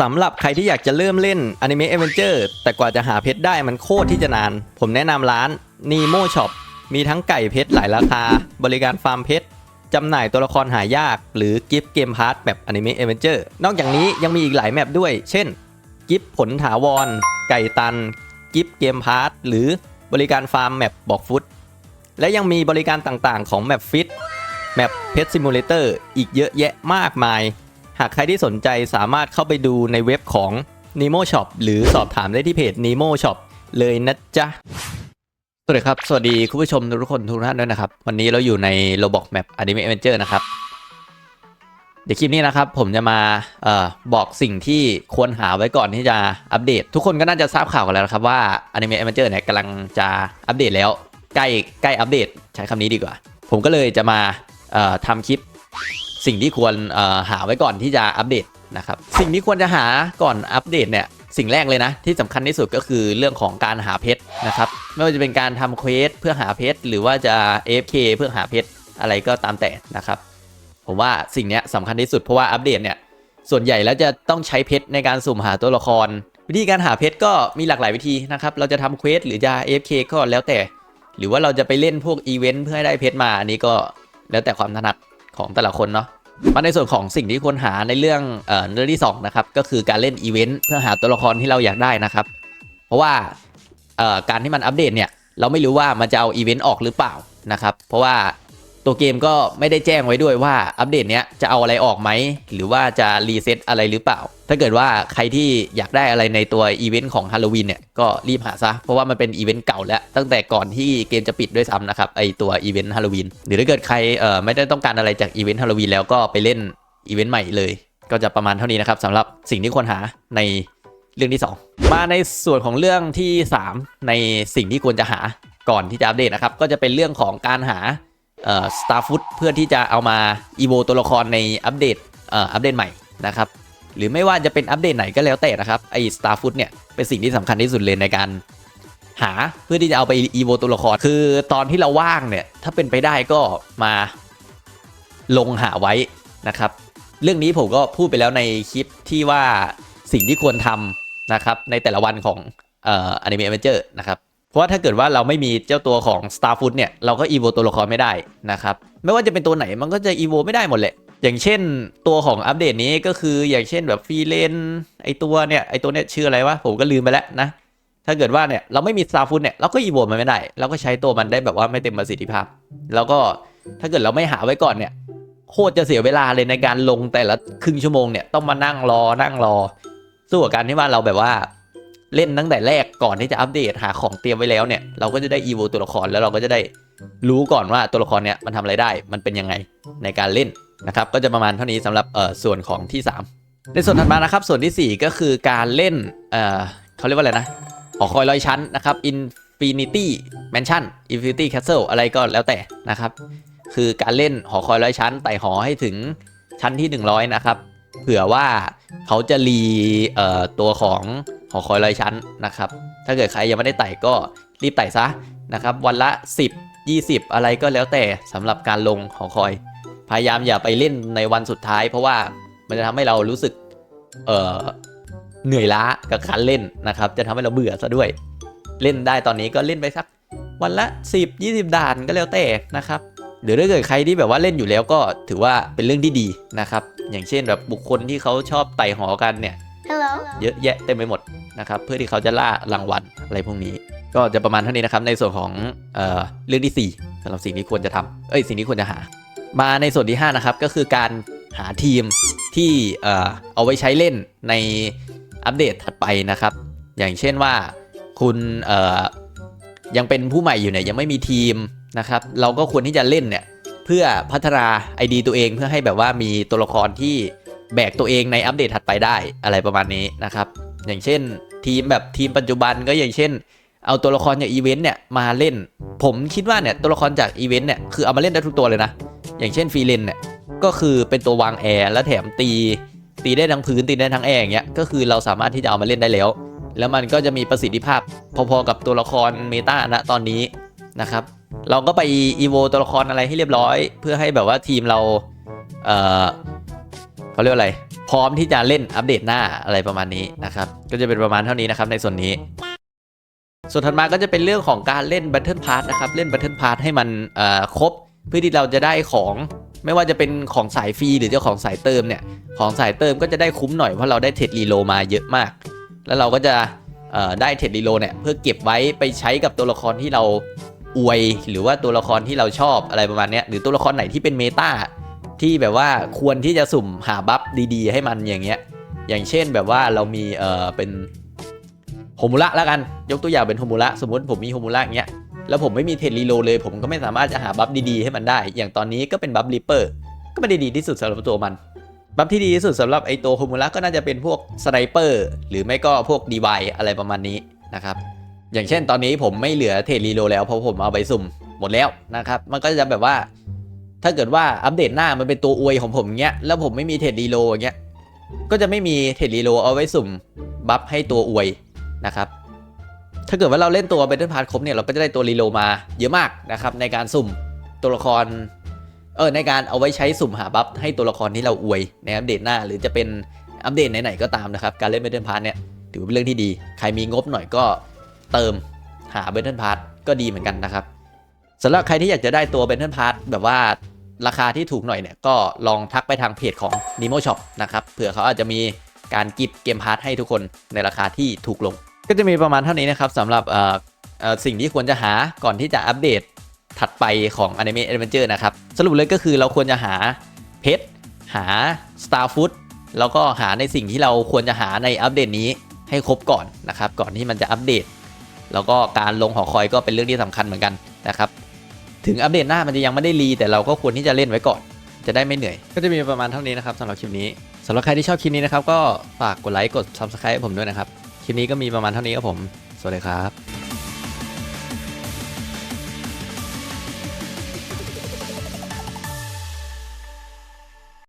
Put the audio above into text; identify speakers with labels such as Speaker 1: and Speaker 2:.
Speaker 1: สำหรับใครที่อยากจะเริ่มเล่น Anime Adventure แต่กว่าจะหาเพชรได้มันโคตรที่จะนาน ผมแนะนำร้าน Nemo Shop มีทั้งไก่เพชรหลายราคา บริการฟาร์มเพชรจำหน่ายตัวละครหายาก หรือกิฟต์เกมพาร์ทแบบ Anime Adventure นอกจากนี้ยังมีอีกหลายแมปด้วย เช่น กิฟต์ผลถาวร ไก่ตัน กิฟต์เกมพาร์ทหรือบริการฟาร์มแมปบอกฟุต และยังมีบริการต่างๆ ของแมปฟิตแมปเพชรซิมูเลเตอร์อีกเยอะแยะมากมาย หากใครที่สนใจสามารถเข้าไปดูในเว็บของ Nemo Shop หรือสอบถามได้ที่เพจ Nemo Shop เลยนะจ๊ะ สวัสดีครับ สวัสดีคุณผู้ชมทุกคนทุกท่านด้วยนะครับ วันนี้เราอยู่ใน Roblox Map Anime Adventure นะครับ เดี๋ยวคลิปนี้นะครับ ผมจะมาเออบอกสิ่งที่ควรหาไว้ก่อนที่จะอัปเดต ทุกคนก็น่าจะทราบข่าวกันแล้วนะครับว่า Anime Adventure เนี่ยกำลังจะอัปเดตแล้วใกล้ใกล้อัปเดตใช้คำนี้ดีกว่า ผมก็เลยจะมาเอ่อทำคลิป สิ่งที่ควรหาไว้ก่อนที่จะอัปเดตนะครับสิ่งที่ควรจะหาก่อนอัปเดตเนี่ยสิ่งแรกเลยนะ ที่สำคัญที่สุดก็คือเรื่องของการหาเพชรนะครับไม่ว่าจะเป็นการทำเควสเพื่อหาเพชรหรือว่าจะ AFK เพื่อหาเพชรอะไรก็ตามแต่นะครับ ผมว่าสิ่งนี้สำคัญที่สุดเพราะว่าอัปเดตเนี่ยส่วนใหญ่แล้วจะต้องใช้เพชรในการสุ่มหาตัวละคร วิธีการหาเพชรก็มีหลากหลายวิธีนะครับ เราจะทำเควสหรือจะ AFK ก็แล้วแต่ หรือว่าเราจะไปเล่นพวกอีเวนต์เพื่อให้ได้เพชรมาอันนี้ก็แล้วแต่ความถนัด ของแต่ละคนเนาะมาในส่วนของสิ่งที่ควรหาในเรื่องเอ่อเรื่องที่2นะครับก็คือการเล่นอีเวนต์เพื่อหาตัวละครที่เราอยากได้นะครับ เพราะว่าเอ่อการที่มันอัปเดตเนี่ยเราไม่รู้ว่ามันจะเอาอีเวนต์ออกหรือเปล่านะครับ เพราะว่า ตัวเกมก็ไม่ได้แจ้งไว้ด้วยว่าอัปเดตเนี้ยจะเอาอะไรออกไหม หรือว่าจะรีเซ็ตอะไรหรือเปล่า ถ้าเกิดว่าใครที่อยากได้อะไรในตัวอีเวนต์ของฮาโลวีนเนี่ยก็รีบหาซะ เพราะว่ามันเป็นอีเวนต์เก่าแล้ว ตั้งแต่ก่อนที่เกมจะปิดด้วยซ้ำนะครับไอตัวอีเวนต์ฮาโลวีนหรือถ้าเกิดใครเอ่อไม่ได้ต้องการอะไรจากอีเวนต์ฮาโลวีนแล้วก็ไปเล่นอีเวนต์ใหม่เลย ก็จะประมาณเท่านี้นะครับสำหรับสิ่งที่ควรหาในเรื่องที่ 2 มาในส่วนของเรื่องที่ 3 ในสิ่งที่ควรจะหาก่อนที่จะอัปเดตนะครับก็จะเป็นเรื่องของการหา เอ่อ Star Food เพื่อที่จะเอามา evo ตัวละครในอัปเดตเอ่ออัปเดตใหม่นะครับหรือไม่ว่าจะเป็นอัปเดตไหนก็แล้วแต่นะครับไอ้ Star Food เนี่ยเป็นสิ่งที่สำคัญที่สุดเลยในการหาเพื่อที่จะเอาไป evo ตัวละครคือตอนที่เราว่างเนี่ยถ้าเป็นไปได้ก็มาลงหาไว้นะครับ เรื่องนี้ผมก็พูดไปแล้วในคลิปที่ว่าสิ่งที่ควรทำนะครับในแต่ละวันของเอ่อ Anime Adventure นะครับ เพราะว่าถ้าเกิดว่าเราไม่มีเจ้าตัวของ Star Food เนี่ยเราก็ evo ตัวละครไม่ได้นะครับไม่ว่าจะเป็นตัวไหนมันก็จะ evo ไม่ได้หมดแหละอย่างเช่นตัวของอัปเดตนี้ก็คืออย่างเช่นแบบฟรีเลนไอตัวเนี่ยไอตัวเนี่ยชื่ออะไรวะผมก็ลืมไปแล้วนะถ้าเกิดว่าเนี่ยเราไม่มี Star Food เนี่ยเราก็ evo มันไม่ได้ เราก็ใช้ตัวมันได้แบบว่าไม่เต็มประสิทธิภาพ แล้วก็ถ้าเกิดเราไม่หาไว้ก่อนเนี่ยโคตรจะเสียเวลาเลยในการลงแต่ละครึ่งชั่วโมงเนี่ยต้องมานั่งรอนั่งรอ สู้กับการที่ว่าเราแบบว่า เล่นตั้งแต่แรกก่อนที่จะอัปเดตหาของเตรียมไว้แล้วเนี่ยเราก็จะได้ evo ตัวละครแล้วเราก็จะได้รู้ก่อนว่าตัวละครเนี่ยมันทำอะไรได้มันเป็นยังไงในการเล่นนะครับก็จะประมาณเท่านี้สำหรับเอ่อส่วนของที่ 3 ในส่วนถัดมานะครับส่วนทีสี่4 ก็คือการเล่นเอ่อเขาเรียกว่าอะไรนะหอคอยร้อยชั้นนะครับ Infinity Mansion Infinity Castle อะไรก็แล้วแต่นะครับคือการเล่นหอคอยร้อยชั้นไต่หอให้ถึงชั้นที่ 100 นะครับ เผื่อว่าเขาจะรีเอ่อตัวของ หอคอยร้อยชั้นนะครับ ถ้าเกิดใครยังไม่ได้ไต่ก็รีบไต่ซะนะครับ วันละ 10 20 อะไรก็แล้วแต่สำหรับการลงหอคอย พยายามอย่าไปเล่นในวันสุดท้าย เพราะว่ามันจะทำให้เรารู้สึกเอ่อเหนื่อยล้ากับการเล่นนะครับ จะทำให้เราเบื่อซะด้วย เล่นได้ตอนนี้ก็เล่นไปสักวันละ 10 20 ด่านก็แล้วแต่นะครับหรือถ้าเกิดใครที่แบบว่าเล่นอยู่แล้วก็ถือว่าเป็นเรื่องที่ดีนะครับ อย่างเช่นแบบบุคคลที่เขาชอบไต่หอกันเนี่ย
Speaker 2: Hello.
Speaker 1: เยอะแยะเต็มไปหมด นะครับเพื่อที่เขาจะล่ารางวัลอะไรพวกนี้ ก็จะประมาณเท่านี้นะครับในส่วนของเออเรื่องที่ 4สำหรับสิ่งที่ควรจะทำเอ้ยสิ่งที่ควรจะหา มาในส่วนที่ 5 นะครับก็คือการหาทีมที่เออเอาไว้ใช้เล่นในอัปเดตถัดไปนะครับ อย่างเช่นว่าคุณเออยังเป็นผู้ใหม่อยู่เนี่ยยังไม่มีทีมนะครับ เราก็ควรที่จะเล่นเนี่ยเพื่อพัฒนา ID ตัวเองเพื่อให้แบบว่ามีตัวละครที่แบกตัวเองในอัปเดตถัดไปได้อะไรประมาณนี้นะครับ อย่างเช่น ทีมแบบทีมปัจจุบันก็อย่างเช่น เอาตัวละครจากอีเวนต์เนี่ยมาเล่น ผมคิดว่าเนี่ยตัวละครจากอีเวนต์เนี่ยคือเอามาเล่นได้ทุกตัวเลยนะ อย่างเช่นฟรีเลนเนี่ยก็คือเป็นตัววางแอร์แล้วแถมตีตีได้ทั้งพื้นตีได้ทั้งแอร์อย่างเงี้ยก็คือเราสามารถที่จะเอามาเล่นได้แล้ว แล้วมันก็จะมีประสิทธิภาพพอๆกับตัวละครเมตาณตอนนี้นะครับเราก็ไปอีโวตัวละครอะไรให้เรียบร้อย เพื่อให้แบบว่าทีมเราเออเขาเรียกว่าอะไร พร้อมที่จะเล่นอัปเดตหน้าอะไรประมาณนี้นะครับ ก็จะเป็นประมาณเท่านี้นะครับในส่วนนี้ ส่วนถัดมาก็จะเป็นเรื่องของการเล่น Battle Pass นะครับ เล่น Battle Pass ให้มันครบ เพื่อที่เราจะได้ของไม่ว่าจะเป็นของสายฟรีหรือเจ้าของสายเติมเนี่ย ของสายเติมก็จะได้คุ้มหน่อยเพราะเราได้เทรดรีโลมาเยอะมาก แล้วเราก็จะได้เทรดรีโลเนี่ยเพื่อเก็บไว้ไปใช้กับตัวละครที่เราอวย หรือว่าตัวละครที่เราชอบอะไรประมาณนี้หรือตัวละครไหนที่เป็นเมตา ที่แบบว่าควรที่จะสุ่มหาบัฟดีๆ ให้มันอย่างเงี้ย อย่างเช่นแบบว่าเรามีเอ่อเป็นโฮมูระแล้วกัน ยกตัวอย่างเป็นโฮมูระสมมติผมมีโฮมูระอย่างเงี้ย แล้วผมไม่มีเทรดรีโลเลย ผมก็ไม่สามารถจะหาบัฟดีๆให้มันได้ อย่างตอนนี้ก็เป็นบัฟริปเปอร์ ก็ไม่ได้ดีที่สุดสำหรับตัวมัน บัฟที่ดีที่สุดสำหรับไอตัวโฮมูระก็น่าจะเป็นพวกสไนเปอร์หรือไม่ก็พวกดีไวอะไรประมาณนี้นะครับ อย่างเช่นตอนนี้ผมไม่เหลือเทรดรีโลแล้วเพราะผมเอาไปสุ่มหมดแล้วนะครับ มันก็จะแบบว่า ถ้าเกิดว่าอัปเดตหน้ามันเป็นตัวอวยของผมเงี้ยแล้วผมไม่มีเทรดรีโลอย่างเงี้ยก็จะไม่มีเทรดรีโลเอาไว้สุ่มบัฟให้ตัวอวยนะครับถ้าเกิดว่าเราเล่นตัว Battle Pass ครบเนี่ยเราก็จะได้ตัวรีโลมาเยอะมากนะครับในการสุ่มตัวละครเออในการเอาไว้ใช้สุ่มหาบัฟให้ตัวละครที่เราอวยในอัปเดตหน้า หรือจะเป็นอัปเดตไหนๆก็ตามนะครับการเล่น Battle Pass เนี่ยถือเป็นเรื่องที่ดี ใครมีงบหน่อยก็เติมหา Battle Pass ก็ดีเหมือนกันนะครับสำหรับใครที่อยากจะได้ตัว Battle Pass แบบว่า ราคาที่ถูกหน่อยเนี่ยก็ลองทักไปทางเพจของ Nemo Shop นะครับเผื่อเขาอาจจะมีการกิฟต์เกมพาร์ทให้ทุกคนในราคาที่ถูกลง ก็จะมีประมาณเท่านี้นะครับสำหรับสิ่งที่ควรจะหาก่อนที่จะอัปเดตถัดไปของ Anime Adventure นะครับ สรุปเลยก็คือเราควรจะหาเพชรหา Star Food แล้วก็หาในสิ่งที่เราควรจะหาในอัปเดตนี้ให้ครบก่อนนะครับ ก่อนที่มันจะอัปเดต แล้วก็การลงหอคอยก็เป็นเรื่องที่สำคัญเหมือนกันนะครับ ถึงอัปเดตหน้ามันจะยังไม่ได้รีแต่เราก็ควรที่จะเล่นไว้ก่อน จะได้ไม่เหนื่อย ก็จะมีประมาณเท่านี้นะครับสำหรับคลิปนี้สำหรับใครที่ชอบคลิปนี้นะครับก็ฝากกดไลค์กด Subscribe ผมด้วยนะครับคลิปนี้ก็มีประมาณเท่านี้ครับผมสวัสดีครับ